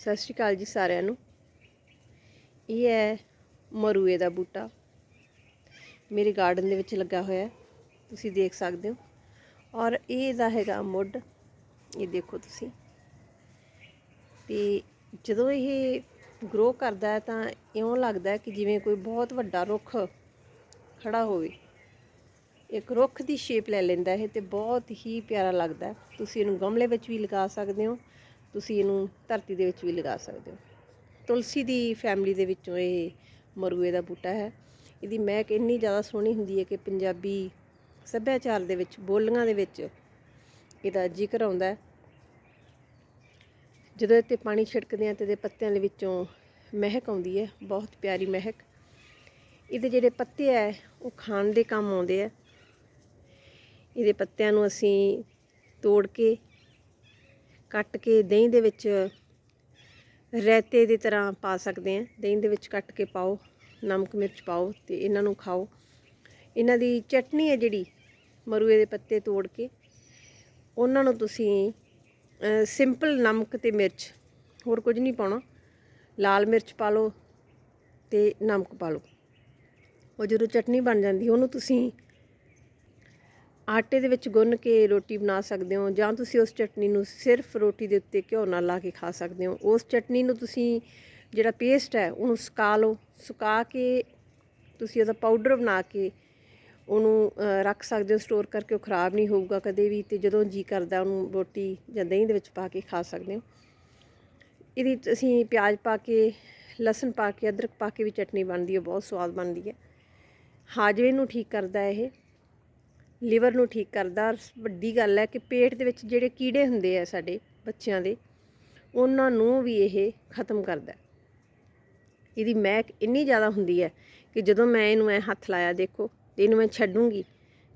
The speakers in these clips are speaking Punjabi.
ਸਤਿ ਸ਼੍ਰੀ ਅਕਾਲ ਜੀ ਸਾਰਿਆਂ ਨੂੰ। ਇਹ ਹੈ ਮਰੂਏ ਦਾ ਬੂਟਾ। ਮੇਰੇ ਗਾਰਡਨ ਦੇ ਵਿੱਚ ਲੱਗਾ ਹੋਇਆ ਤੁਸੀਂ ਦੇਖ ਸਕਦੇ ਹੋ। ਔਰ ਇਹ ਦਾ ਹੈਗਾ ਮੁੱਢ। ਇਹ ਦੇਖੋ ਤੁਸੀਂ। ਤੇ ਜਦੋਂ ਇਹ ਗਰੋ ਕਰਦਾ ਹੈ ਤਾਂ ਇਉਂ ਲੱਗਦਾ ਕਿ ਜਿਵੇਂ ਕੋਈ ਬਹੁਤ ਵੱਡਾ ਰੁੱਖ ਖੜਾ ਹੋਵੇ। ਇੱਕ ਰੁੱਖ ਦੀ ਸ਼ੇਪ ਲੈ ਲੈਂਦਾ ਇਹ ਤੇ ਬਹੁਤ ਹੀ ਪਿਆਰਾ ਲੱਗਦਾ ਤੁਸੀਂ ਇਹਨੂੰ ਗਮਲੇ ਵਿੱਚ ਵੀ ਲਗਾ ਸਕਦੇ ਹੋ। ਤੁਸੀਂ ਇਹਨੂੰ ਧਰਤੀ ਦੇ ਵਿੱਚ ਵੀ ਲਗਾ ਸਕਦੇ ਹੋ। ਤੁਲਸੀ ਦੀ ਫੈਮਿਲੀ ਦੇ ਵਿੱਚੋਂ ਇਹ ਮਰੂਏ ਦਾ ਬੂਟਾ ਹੈ। ਇਹਦੀ ਮਹਿਕ ਇੰਨੀ ਜ਼ਿਆਦਾ ਸੋਹਣੀ ਹੁੰਦੀ ਹੈ ਕਿ ਪੰਜਾਬੀ ਸੱਭਿਆਚਾਰ ਦੇ ਵਿੱਚ, ਬੋਲੀਆਂ ਦੇ ਵਿੱਚ ਇਹਦਾ ਜ਼ਿਕਰ ਆਉਂਦਾ ਜਦੋਂ ਇਹ 'ਤੇ ਪਾਣੀ ਛਿੜਕਦੇ ਆ ਤੇ ਇਹਦੇ ਪੱਤਿਆਂ ਦੇ ਵਿੱਚੋਂ ਮਹਿਕ ਆਉਂਦੀ ਹੈ, ਬਹੁਤ ਪਿਆਰੀ ਮਹਿਕ। ਇਹਦੇ ਜਿਹੜੇ ਪੱਤੇ ਆ ਉਹ ਖਾਣ ਦੇ ਕੰਮ ਆਉਂਦੇ ਆ ਇਹਦੇ ਪੱਤਿਆਂ ਨੂੰ ਅਸੀਂ ਤੋੜ ਕੇ ਕੱਟ ਕੇ ਦਹੀਂ ਦੇ ਵਿੱਚ ਰਾਇਤੇ ਦੀ ਤਰ੍ਹਾਂ ਪਾ ਸਕਦੇ ਹਾਂ। ਦਹੀਂ ਦੇ ਵਿੱਚ ਕੱਟ ਕੇ ਪਾਓ, ਨਮਕ ਮਿਰਚ ਪਾਓ ਤੇ ਇਹਨਾਂ ਨੂੰ ਖਾਓ। ਇਹਨਾਂ ਦੀ ਚਟਨੀ ਹੈ ਜਿਹੜੀ ਮਰੂਏ ਦੇ ਪੱਤੇ ਤੋੜ ਕੇ। ਉਹਨਾਂ ਨੂੰ ਤੁਸੀਂ ਸਿੰਪਲ ਨਮਕ ਤੇ ਮਿਰਚ, ਹੋਰ ਕੁਝ ਨਹੀਂ ਪਾਉਣਾ। ਲਾਲ ਮਿਰਚ ਪਾ ਲਓ ਤੇ ਨਮਕ ਪਾ ਲਓ। ਉਹ ਜਦੋਂ ਚਟਨੀ ਬਣ ਜਾਂਦੀ, ਉਹਨੂੰ ਤੁਸੀਂ ਆਟੇ ਦੇ ਵਿੱਚ ਗੁੰਨ ਕੇ ਰੋਟੀ ਬਣਾ ਸਕਦੇ ਹੋ ਜਾਂ ਤੁਸੀਂ ਉਸ ਚਟਨੀ ਨੂੰ ਸਿਰਫ ਰੋਟੀ ਦੇ ਉੱਤੇ ਘਿਓ ਨਾਲ ਲਾ ਕੇ ਖਾ ਸਕਦੇ ਹੋ। ਉਸ ਚਟਨੀ ਨੂੰ ਤੁਸੀਂ ਜਿਹੜਾ ਪੇਸਟ ਹੈ ਉਹਨੂੰ ਸੁਕਾ ਲਓ। ਸੁਕਾ ਕੇ ਤੁਸੀਂ ਉਹਦਾ ਪਾਊਡਰ ਬਣਾ ਕੇ ਉਹਨੂੰ ਰੱਖ ਸਕਦੇ ਹੋ। ਸਟੋਰ ਕਰਕੇ ਉਹ ਖਰਾਬ ਨਹੀਂ ਹੋਊਗਾ ਕਦੇ ਵੀ ਤੇ ਜਦੋਂ ਜੀ ਕਰਦਾ ਉਹਨੂੰ ਰੋਟੀ ਜਾਂ ਦਹੀਂ ਦੇ ਵਿੱਚ ਪਾ ਕੇ ਖਾ ਸਕਦੇ ਹੋ। ਇਹਦੀ ਅਸੀਂ ਪਿਆਜ਼ ਪਾ ਕੇ, ਲਸਣ ਪਾ ਕੇ, ਅਦਰਕ ਪਾ ਕੇ ਵੀ ਚਟਨੀ ਬਣਦੀ ਹੈ, ਬਹੁਤ ਸਵਾਦ ਬਣਦੀ ਹੈ। ਹਾਜਵੇ ਨੂੰ ਠੀਕ ਕਰਦਾ ਇਹ। ਲਿਵਰ ਨੂੰ ਠੀਕ ਕਰਦਾ। ਔਰ ਵੱਡੀ ਗੱਲ ਹੈ ਕਿ ਪੇਟ ਦੇ ਵਿੱਚ ਜਿਹੜੇ ਕੀੜੇ ਹੁੰਦੇ ਆ ਸਾਡੇ ਬੱਚਿਆਂ ਦੇ, ਉਹਨਾਂ ਨੂੰ ਵੀ ਇਹ ਖਤਮ ਕਰਦਾ। ਇਹਦੀ ਮਹਿਕ ਇੰਨੀ ਜ਼ਿਆਦਾ ਹੁੰਦੀ ਹੈ ਕਿ ਜਦੋਂ ਮੈਂ ਇਹਨੂੰ ਐ ਹੱਥ ਲਾਇਆ, ਦੇਖੋ, ਤੇ ਇਹਨੂੰ ਮੈਂ ਛੱਡੂੰਗੀ,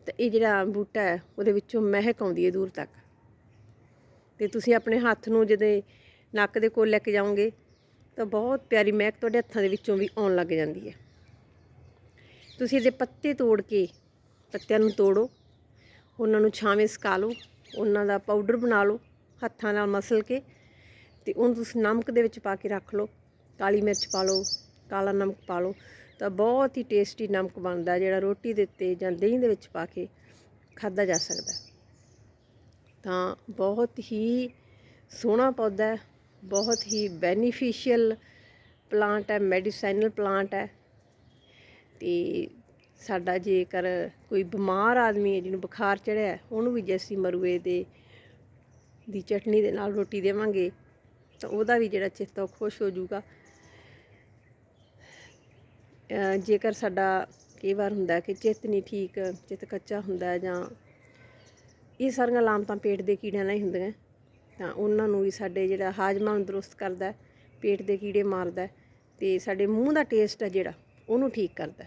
ਤਾਂ ਇਹ ਜਿਹੜਾ ਬੂਟਾ ਹੈ, ਉਹਦੇ ਵਿੱਚੋਂ ਮਹਿਕ ਆਉਂਦੀ ਹੈ ਦੂਰ ਤੱਕ। ਤੇ ਤੁਸੀਂ ਆਪਣੇ ਹੱਥ ਨੂੰ ਜਦੋਂ ਨੱਕ ਦੇ ਕੋਲ ਲੈ ਕੇ ਜਾਓਗੇ, ਤਾਂ ਬਹੁਤ ਪਿਆਰੀ ਮਹਿਕ ਤੁਹਾਡੇ ਹੱਥਾਂ ਦੇ ਵਿੱਚੋਂ ਵੀ ਆਉਣ ਲੱਗ ਜਾਂਦੀ ਹੈ। ਤੁਸੀਂ ਇਹਦੇ ਪੱਤੇ ਤੋੜ ਕੇ ਪੱਤਿਆਂ ਨੂੰ ਤੋੜੋ, ਉਹਨਾਂ ਨੂੰ ਛਾਵੇਂ ਸੁਕਾ ਲਓ, ਉਹਨਾਂ ਦਾ ਪਾਊਡਰ ਬਣਾ ਲਓ, ਹੱਥਾਂ ਨਾਲ ਮਸਲ ਕੇ ਤੇ ਉਹਨੂੰ ਤੁਸੀਂ ਨਮਕ ਦੇ ਵਿੱਚ ਪਾ ਕੇ ਰੱਖ ਲਓ, ਕਾਲੀ ਮਿਰਚ ਪਾ ਲਓ, ਕਾਲਾ ਨਮਕ ਪਾ ਲਓ, ਤਾਂ ਬਹੁਤ ਹੀ ਟੇਸਟੀ ਨਮਕ ਬਣਦਾ ਜਿਹੜਾ ਰੋਟੀ ਦੇ ਉੱਤੇ ਜਾਂ ਦਹੀਂ ਦੇ ਵਿੱਚ ਪਾ ਕੇ ਖਾਧਾ ਜਾ ਸਕਦਾ ਤਾਂ ਬਹੁਤ ਹੀ ਸੋਹਣਾ ਪੌਦਾ ਹੈ, ਬਹੁਤ ਹੀ ਬੈਨੀਫੀਸ਼ੀਅਲ ਪਲਾਂਟ ਹੈ ਮੈਡੀਸਾਈਨਲ ਪਲਾਂਟ ਹੈ ਤੇ ਸਾਡਾ ਜੇਕਰ ਕੋਈ ਬਿਮਾਰ ਆਦਮੀ ਹੈ ਜਿਹਨੂੰ ਬੁਖਾਰ ਚੜਿਆ ਉਹਨੂੰ ਵੀ ਜੇ ਅਸੀਂ ਮਰੂਏ ਦੇ, ਦੀ ਚਟਨੀ ਦੇ ਨਾਲ ਰੋਟੀ ਦੇਵਾਂਗੇ, ਤਾਂ ਉਹਦਾ ਵੀ ਜਿਹੜਾ ਚਿੱਤ ਉਹ ਖੁਸ਼ ਹੋ ਜਾਊਗਾ। ਜੇਕਰ ਸਾਡਾ ਕਈ ਵਾਰ ਹੁੰਦਾ ਕਿ ਚਿੱਤ ਨਹੀਂ ਠੀਕ, ਚਿੱਤ ਕੱਚਾ ਹੁੰਦਾ ਜਾਂ ਇਹ ਸਾਰੀਆਂ ਲਾਮਤਾਂ ਪੇਟ ਦੇ ਕੀੜਿਆਂ ਨਾਲ ਹੀ ਹੁੰਦੀਆਂ ਤਾਂ ਉਹਨਾਂ ਨੂੰ ਵੀ ਸਾਡੇ ਜਿਹੜਾ ਹਾਜ਼ਮਾ ਨੂੰ ਦਰੁਸਤ ਕਰਦਾ ਪੇਟ ਦੇ ਕੀੜੇ ਮਾਰਦਾ ਹੈ ਤੇ ਸਾਡੇ ਮੂੰਹ ਦਾ ਟੇਸਟ ਹੈ ਜਿਹੜਾ, ਉਹਨੂੰ ਠੀਕ ਕਰਦਾ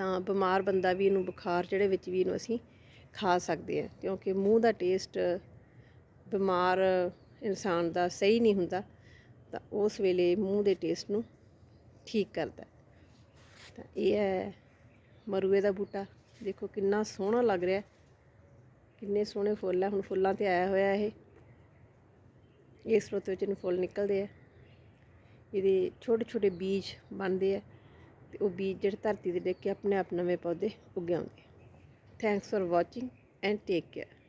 ਤਾਂ ਬਿਮਾਰ ਬੰਦਾ ਵੀ ਇਹਨੂੰ ਬੁਖਾਰ ਜਿਹੜੇ ਵਿੱਚ ਵੀ ਇਹਨੂੰ ਅਸੀਂ ਖਾ ਸਕਦੇ ਹਾਂ, ਕਿਉਂਕਿ ਮੂੰਹ ਦਾ ਟੇਸਟ ਬਿਮਾਰ ਇਨਸਾਨ ਦਾ ਸਹੀ ਨਹੀਂ ਹੁੰਦਾ, ਤਾਂ ਉਸ ਵੇਲੇ ਮੂੰਹ ਦੇ ਟੇਸਟ ਨੂੰ ਠੀਕ ਕਰਦਾ ਤਾਂ ਇਹ ਹੈ ਮਰੂਏ ਦਾ ਬੂਟਾ। ਦੇਖੋ ਕਿੰਨਾ ਸੋਹਣਾ ਲੱਗ ਰਿਹਾ ਕਿੰਨੇ ਸੋਹਣੇ ਫੁੱਲ ਆ। ਹੁਣ ਫੁੱਲਾਂ ਤੇ ਆਇਆ ਹੋਇਆ ਇਹ। ਇਸ ਰੁੱਤ ਵਿੱਚ ਇਹਨੂੰ ਫੁੱਲ ਨਿਕਲਦੇ ਆ। ਇਹਦੇ ਛੋਟੇ ਛੋਟੇ ਬੀਜ ਬਣਦੇ ਆ। ਤੇ ਉਹ ਬੀਜ ਜਿਹੜੇ ਧਰਤੀ ਦੇ ਡਿੱਗ ਕੇ ਆਪਣੇ ਆਪ ਨਵੇਂ ਪੌਦੇ ਉੱਗ ਆਉਂਦੇ thanks for watching and take care